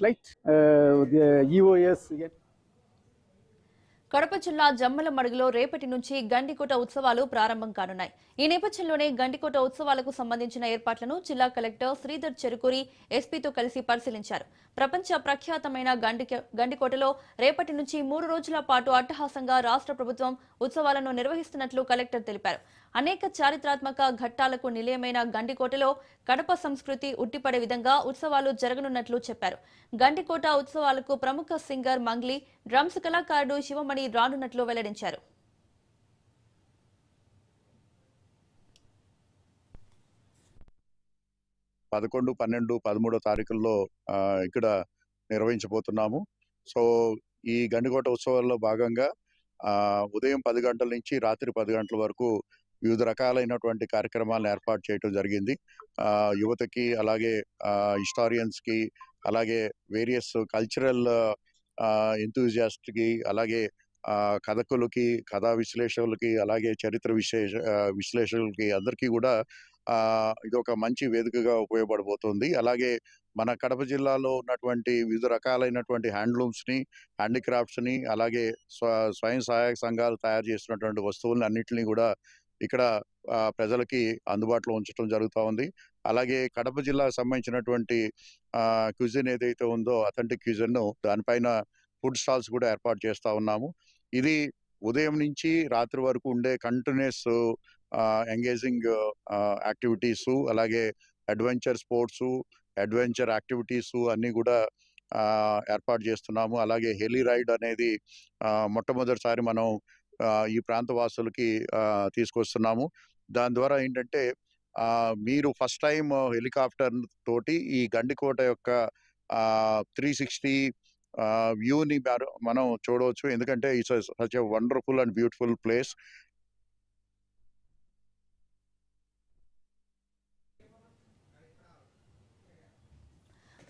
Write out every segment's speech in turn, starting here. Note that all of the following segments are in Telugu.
light. Uh, the EOS. Kadapa జిల్లా జమ్మల మడుగులో రేపటి నుంచి గండికోట ఉత్సవాలు ప్రారంభం కానున్నాయి. ఈ నేపథ్యంలోనే గండికోట ఉత్సవాలకు సంబంధించిన ఏర్పాట్లను జిల్లా కలెక్టర్ శ్రీధర్ చెరుకూరి ఎస్పీతో కలిసి పరిశీలించారు. ప్రపంచ ప్రఖ్యాతమైన గండికోటలో రేపటి నుంచి మూడు రోజుల పాటు అట్టహాసంగా రాష్ట్ర ప్రభుత్వం ఉత్సవాలను నిర్వహిస్తున్నట్లు కలెక్టర్ తెలిపారు. అనేక చారిత్రాత్మక ఘట్టాలకు నిలయమైన గండికోటలో కడప సంస్కృతి ఉట్టిపడే విధంగా ఉత్సవాలు జరగనున్నట్లు చెప్పారు. గండికోట ఉత్సవాలకు ప్రముఖ సింగర్ మంగ్లీ డ్రమ్స్ కళాకారుడు శివమణి రానున్నట్లు వెల్లడించారు. పదకొండు పన్నెండు పదమూడో తారీఖుల్లో ఇక్కడ నిర్వహించబోతున్నాము. సో ఈ గండికోట ఉత్సవాల్లో భాగంగా ఉదయం పది గంటల నుంచి రాత్రి పది గంటల వరకు వివిధ రకాలైనటువంటి కార్యక్రమాలను ఏర్పాటు చేయడం జరిగింది. ఆ, యువతకి అలాగే హిస్టారియన్స్కి అలాగే వేరియస్ కల్చరల్కి అలాగే కథకులకి కథా విశ్లేషకులకి అలాగే చరిత్ర విశేష విశ్లేషకులకి అందరికీ కూడా ఇది ఒక మంచి వేదికగా ఉపయోగపడబోతుంది. అలాగే మన కడప జిల్లాలో ఉన్నటువంటి వివిధ రకాలైనటువంటి హ్యాండ్లూమ్స్ని హ్యాండిక్రాఫ్ట్స్ని అలాగే స్వ స్వయం సహాయక సంఘాలు తయారు చేసినటువంటి వస్తువులను అన్నింటినీ కూడా ఇక్కడ ప్రజలకి అందుబాటులో ఉంచడం జరుగుతూ ఉంది. అలాగే కడప జిల్లాకు సంబంధించినటువంటి క్యూజిన్ ఏదైతే ఉందో అథెంటిక్ క్యూజిన్ను దానిపైన ఫుడ్ స్టాల్స్ కూడా ఏర్పాటు చేస్తూ ఉన్నాము. ఇది ఉదయం నుంచి రాత్రి వరకు ఉండే కంటిన్యూస్ ఎంగేజింగ్ యాక్టివిటీస్ అలాగే అడ్వెంచర్ స్పోర్ట్స్ అడ్వెంచర్ యాక్టివిటీస్ అన్నీ కూడా ఏర్పాటు చేస్తున్నాము. అలాగే హెలీ రైడ్ అనేది మొట్టమొదటిసారి మనం ఈ ప్రాంత వాసులకి తీసుకొస్తున్నాము. దాని ద్వారా ఏంటంటే మీరు ఫస్ట్ టైం హెలికాప్టర్ తోటి ఈ గండికోట యొక్క త్రీ సిక్స్టీ వ్యూని మనం చూడవచ్చు. ఎందుకంటే it's such a wonderful and beautiful place.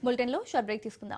బులెటిన్లో షార్ట్ బ్రేక్ తీసుకుందాం.